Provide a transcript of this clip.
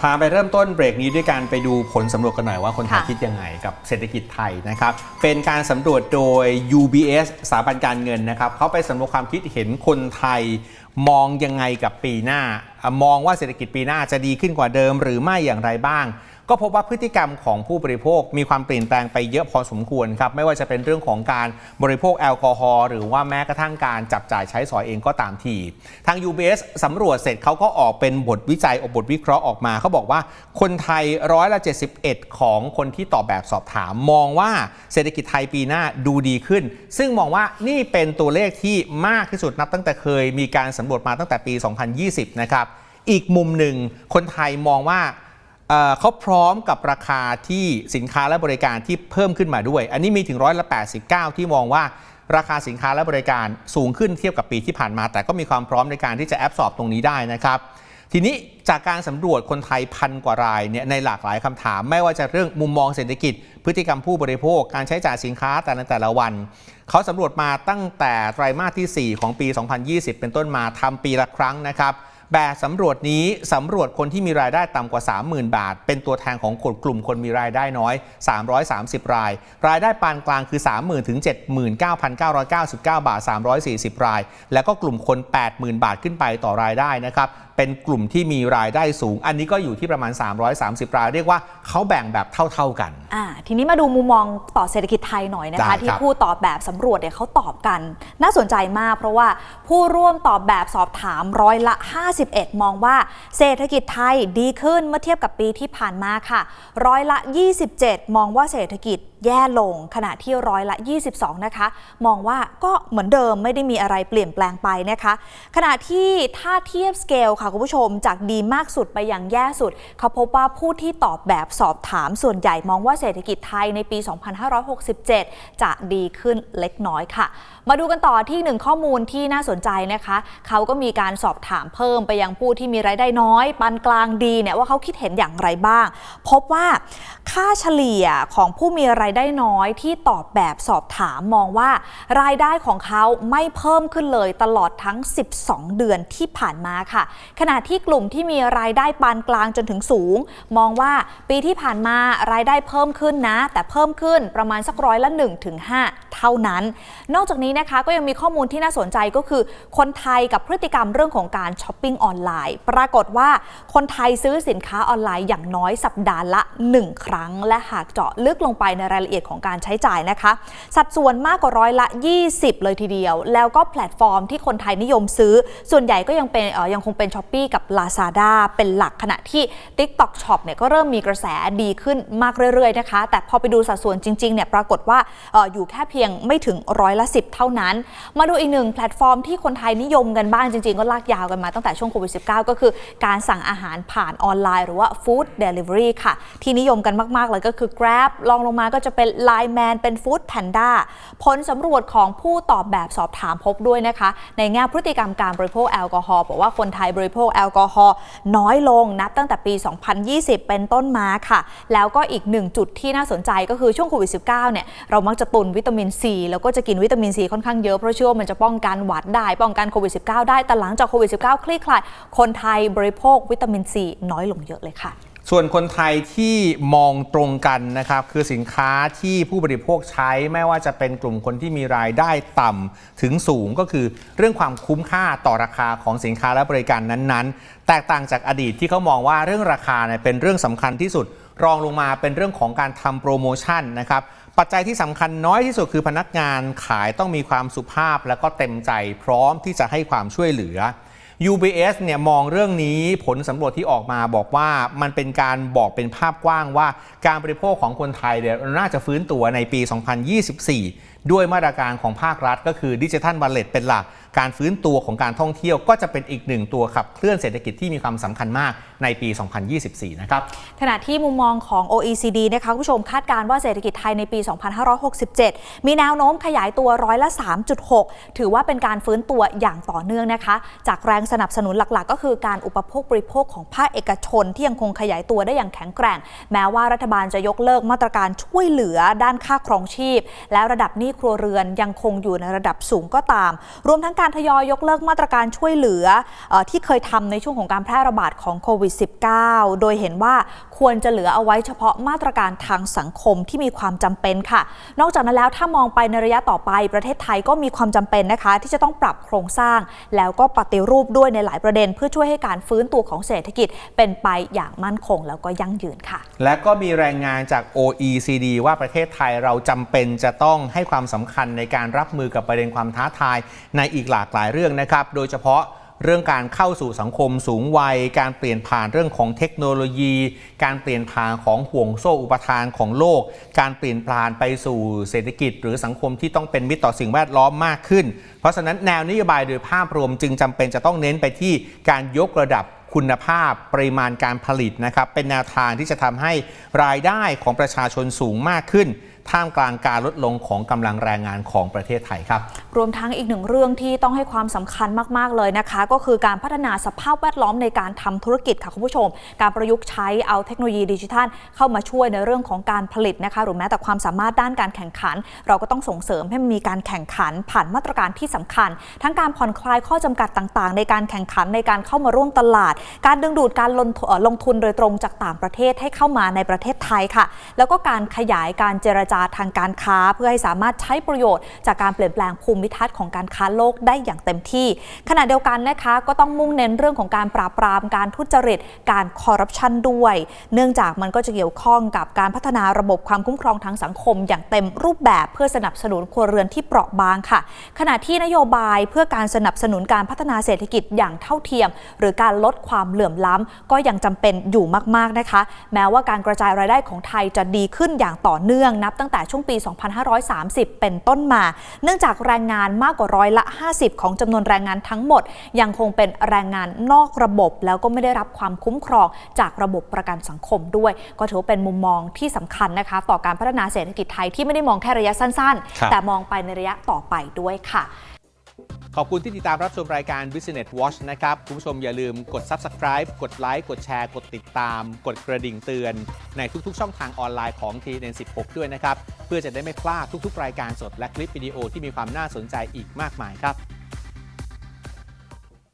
พาไปเริ่มต้นเบรกนี้ด้วยการไปดูผลสำรวจกันหน่อยว่าคนไทยค่ะคิดยังไงกับเศรษฐกิจไทยนะครับ เป็นการสำรวจโดย UBS สถาบันการเงินนะครับเขาไปสำรวจความคิดเห็นคนไทยมองยังไงกับปีหน้า มองว่าเศรษฐกิจปีหน้าจะดีขึ้นกว่าเดิมหรือไม่อย่างไรบ้าง ก็พบว่าพฤติกรรมของผู้บริโภคมีความเปลี่ยนแปลงไปเยอะพอสมควรครับ ไม่ว่าจะเป็นเรื่องของการบริโภคแอลกอฮอล์หรือว่าแม้กระทั่งการจับจ่ายใช้สอยเองก็ตามทีทาง UBS สำรวจเสร็จเขาก็ออกเป็นบทวิจัยอบทวิเคราะห์ออกมาเขาบอกว่าคนไทยร้อยละ71 ของคนที่ตอบแบบสอบถาม มองว่าเศรษฐกิจไทยปีหน้าดูดีขึ้น ซึ่งมองว่านี่เป็นตัวเลขที่มากที่สุดนับตั้งแต่เคยมีการสำรวจมาตั้งแต่ปี 2020 นะครับ อีกมุมหนึ่งคนไทยมองว่าเเขาพร้อมกับราคาที่สินค้าและบริการที่เพิ่มขึ้นมาด้วย อันนี้มีถึงร้อยละ89 ที่มองว่าราคาสินค้าและบริการสูงขึ้นเทียบกับปีที่ผ่านมา แต่ก็มีความพร้อมในการที่จะแอบสอบตรงนี้ได้นะครับ ทีนี้จากการสำรวจคนไทยพันกว่ารายเนี่ยในหลากหลายคำถาม ไม่ว่าจะเรื่องมุมมองเศรษฐกิจ พฤติกรรมผู้บริโภค การใช้จ่ายสินค้าแต่ละแต่ละวัน เขาสำรวจมาตั้งแต่ไตรมาสที่ 4 ของปี 2020 เป็นต้นมาทำปีละครั้งนะครับแบบสำรวจนี้สำรวจคนที่มีรายได้ต่ำกว่า 30,000 บาท เป็นตัวแทนของกลุ่มคนมีรายได้น้อย 330 ราย รายได้ปานกลางคือ 30,000ถึง79,999 บาท 340 ราย แล้วก็กลุ่มคน 80,000 บาทขึ้นไปต่อรายได้นะครับ เป็นกลุ่มที่มีรายได้สูง อันนี้ก็อยู่ที่ประมาณ 330 ราย เรียกว่าเขาแบ่งแบบเท่า ๆกันอ่าทีนี้มาดูมุมมองต่อเศรษฐกิจไทยหน่อยนะได้ครัคะบที่ผู้ตอบแบบสำรวจเนี่ยเขาตอบกัน น่าสนใจมากเพราะว่าผู้ร่วมตอบแบบสอบถามร้อยละ 51 มองว่า เศรษฐกิจไทยดีขึ้นเมื่อเทียบกับปีที่ผ่านมาค่ะ ร้อยละ 27 มองว่าเศรษฐกิจแย่ลงขณะที่ร้อยละ 22 นะคะ มองว่าก็เหมือนเดิมไม่ได้มีอะไรเปลี่ยนแปลงไปนะคะ ขณะที่ถ้าเทียบสเกลค่ะคุณผู้ชม จากดีมากสุดไปอย่างแย่สุด เขาพบว่าผู้ที่ตอบแบบสอบถามส่วนใหญ่มองว่าเศรษฐกิจไทยในปี 2567 จะดีขึ้นเล็กน้อยค่ะ มาดูกันต่อที่หนึ่งข้อมูลที่น่าสนใจนะคะ เขาก็มีการสอบถามเพิ่มไปยังผู้ที่มีรายได้น้อยปานกลางดีเนี่ยว่าเขาคิดเห็นอย่างไรบ้าง พบว่าค่าเฉลี่ยของผู้มีรายได้น้อยที่ตอบแบบสอบถามมองว่ารายได้ของเขาไม่เพิ่มขึ้นเลยตลอดทั้ง 12 เดือนที่ผ่านมาค่ะขณะที่กลุ่มที่มีรายได้ปานกลางจนถึงสูง มองว่าปีที่ผ่านมารายได้เพิ่มขึ้นนะ แต่เพิ่มขึ้นประมาณสักร้อยละ1ถึง5เท่านั้น นอกจากนี้นะคะก็ยังมีข้อมูลที่น่าสนใจก็คือ คนไทยกับพฤติกรรมเรื่องของการช้อปปิ้งออนไลน์ ปรากฏว่าคนไทยซื้อสินค้าออนไลน์อย่างน้อยสัปดาห์ละ 1 ครั้ง และหากเจาะลึกลงไปในรายละเอียดของการใช้จ่ายนะคะ สัดส่วนมากกว่าร้อยละ 20 เลยทีเดียว แล้วก็แพลตฟอร์มที่คนไทยนิยมซื้อ ส่วนใหญ่ก็ยังเป็นยังคงเป็น s h อ p e e กับ Lazada เป็นหลักขณะที่ TikTok Shop เนี่ยก็เริ่มมีกระแสดีขึ้นมากเรื่อยๆนะคะ แต่พอไปดูสัดส่วนจริงๆเนี่ยปรากฏว่าอออยู่แค่เพียงไม่ถึงร้อยละ10เท่านั้น มาดูอีกหนึ่งแพลตฟอร์มที่คนไทยนิยมกันบ้างจริงๆ ก็ลากยาวกันมาตั้งแต่ช่วงโควิด -19 ก็คือการสั่งอาหารผ่านออนไลน์หรือว่า Food Delivery ค่ะ ที่นิยมกันมากๆเลยก็คือ Grab ลองลงมาก็จะเป็น Line Man เป็น Food Panda ผลสำรวจของผู้ตอบแบบสอบถามพบด้วยนะคะ ในแง่พฤติกรรมการบริโภคแอลกอฮอล์บอกว่าคนไทยบริโภคแอลกอฮอล์น้อยลงนับตั้งแต่ปี 2020 เป็นต้นมาค่ะ แล้วก็อีกหนึ่งจุดที่น่าสนใจก็คือช่วงโควิด -19 เนี่ยเรามักจะตุนวิตามินซีแล้วก็จะกินวิตามินซีค่อนข้างเยอะเพราะเชื่อว่ามันจะป้องกันหวัดได้ ป้องกันโควิด -19 ได้แต่หลังจากโควิด -19 คลี่คลาย คนไทยบริโภควิตามินซีน้อยลงเยอะเลยค่ะ ส่วนคนไทยที่มองตรงกันนะครับคือสินค้าที่ผู้บริโภคใช้ไม่ว่าจะเป็นกลุ่มคนที่มีรายได้ต่ำถึงสูงก็คือเรื่องความคุ้มค่าต่อราคาของสินค้าและบริการนั้นๆ แตกต่างจากอดีตที่เขามองว่าเรื่องราคาเนี่ยเป็นเรื่องสำคัญที่สุด รองลงมาเป็นเรื่องของการทำโปรโมชั่นนะครับปัจจัยที่สำคัญน้อยที่สุดคือพนักงานขายต้องมีความสุภาพ และก็เต็มใจพร้อมที่จะให้ความช่วยเหลือ UBS เนี่ยมองเรื่องนี้ผลสำรวจที่ออกมาบอกว่ามันเป็นการบอกเป็นภาพกว้างว่า การบริโภคของคนไทยเนี่ยน่าจะฟื้นตัวในปี 2024 ด้วยมาตรการของภาครัฐ ก็คือดิจิทัลบัลเลตเป็นหลัก การฟื้นตัวของการท่องเที่ยวก็จะเป็นอีกหนึ่งตัวขับเคลื่อนเศรษฐกิจที่มีความสำคัญมากในปี 2024 นะครับ ขณะที่มุมมองของ OECD นะคะคุณผู้ชมคาดการณ์ว่าเศรษฐกิจไทยในปี 2567 มีแนวโน้มขยายตัวร้อยละ 3.6 ถือว่าเป็นการฟื้นตัวอย่างต่อเนื่องนะคะ จากแรงสนับสนุนหลักๆ ก็คือการอุปโภคบริโภคของภาคเอกชนที่ยังคงขยายตัวได้อย่างแข็งแกร่ง แม้ว่ารัฐบาลจะยกเลิกมาตรการช่วยเหลือด้านค่าครองชีพ และระดับหนี้ครัวเรือนยังคงอยู่ในระดับสูงก็ตาม รวมทั้งการทยอยยกเลิกมาตรการช่วยเหลือออที่เคยทำในช่วงของการแพร่ระบาดของโควิด -19 โดยเห็นว่าควรจะเหลือเอาไว้เฉพาะมาตรการทางสังคมที่มีความจำเป็นค่ะ นอกจากนั้นแล้วถ้ามองไปในระยะต่อไปประเทศไทยก็มีความจำเป็นนะคะ ที่จะต้องปรับโครงสร้าง แล้วก็ปฏิรูปด้วยในหลายประเด็น เพื่อช่วยให้การฟื้นตัวของเศรษฐกิจเป็นไปอย่างมั่นคงแล้วก็ยั่งยืนค่ะ และก็มีรายงานจาก OECD ว่าประเทศไทยเราจำเป็นจะต้องให้ความความสำคัญในการรับมือกับประเด็นความท้าทายในอีกหลากหลายเรื่องนะครับ โดยเฉพาะเรื่องการเข้าสู่สังคมสูงวัย การเปลี่ยนผ่านเรื่องของเทคโนโลยี การเปลี่ยนผ่านของห่วงโซ่อุปทานของโลก การเปลี่ยนผ่านไปสู่เศรษฐกิจ หรือสังคมที่ต้องเป็นมิตรต่อสิ่งแวดล้อมมากขึ้น เพราะฉะนั้นแนวนโยบายโดยภาพรวมจึงจำเป็นจะต้องเน้นไปที่การยกระดับคุณภาพปริมาณการผลิตนะครับเป็นแนวทางที่จะทำให้รายได้ของประชาชนสูงมากขึ้น ท่ามกลางการลดลงของกำลังแรงงานของประเทศไทยครับ รวมทั้งอีกหนึ่งเรื่องที่ต้องให้ความสำคัญมาก ๆ เลยนะคะ ก็คือการพัฒนาสภาพแวดล้อมในการทำธุรกิจค่ะคุณผู้ชม การประยุกต์ใช้เอาเทคโนโลยีดิจิทัล เข้ามาช่วยในเรื่องของการผลิตนะคะหรือแม้แต่ความสามารถด้านการแข่งขัน เราก็ต้องส่งเสริมให้มันมีการแข่งขันผ่านมาตรการที่สำคัญ ทั้งการผ่อนคลายข้อจำกัดต่างๆ ในการแข่งขันในการเข้ามาร่วมตลาด การดึงดูดการลงทุนเอ่อลงทุนโดยตรงจากต่างประเทศให้เข้ามาในประเทศไทยค่ะ แล้วก็การขยายการเจรจาทางการค้า เพื่อให้สามารถใช้ประโยชน์จากการเปลี่ยนแปลงภูมิทัศน์ของการค้าโลกได้อย่างเต็มที่ ขณะเดียวกันนะคะก็ต้องมุ่งเน้นเรื่องของการปราบปรามการทุจริต การคอร์รัปชันด้วย เนื่องจากมันก็จะเกี่ยวข้องกับการพัฒนาระบบความคุ้มครองทางสังคม อย่างเต็มรูปแบบเพื่อสนับสนุนครัวเรือนที่เปราะบางค่ะ ขณะที่นโยบายเพื่อการสนับสนุนการพัฒนาเศรษฐกิจอย่างเท่าเทียม หรือการลดความเหลื่อมล้ำก็ยังจำเป็นอยู่มากๆนะคะ แม้ว่าการกระจายรายได้ของไทยจะดีขึ้นอย่างต่อเนื่องนับตั้งแต่ช่วงปี 2530 เป็นต้นมา เนื่องจากแรงงานมากกว่าร้อยละ 50 ของจำนวนแรงงานทั้งหมด ยังคงเป็นแรงงานนอกระบบ แล้วก็ไม่ได้รับความคุ้มครองจากระบบประกันสังคมด้วย ก็ถือว่าเป็นมุมมองที่สำคัญนะคะ ต่อการพัฒนาเศรษฐกิจไทยที่ไม่ได้มองแค่ระยะสั้นครับๆแต่มองไปในระยะต่อไปด้วยค่ะ ขอบคุณที่ติดตามรับชมรายการ Business Watch นะครับ คุณผู้ชมอย่าลืมกด Subscribe กดไลค์กดแชร์ กดติดตาม กดกระดิ่งเตือน ในทุกๆ ช่องทางออนไลน์ของ TN16 ด้วยนะครับ เพื่อจะได้ไม่พลาดทุกๆ รายการสดและคลิปวิดีโอที่มีความน่าสนใจอีกมากมายครับ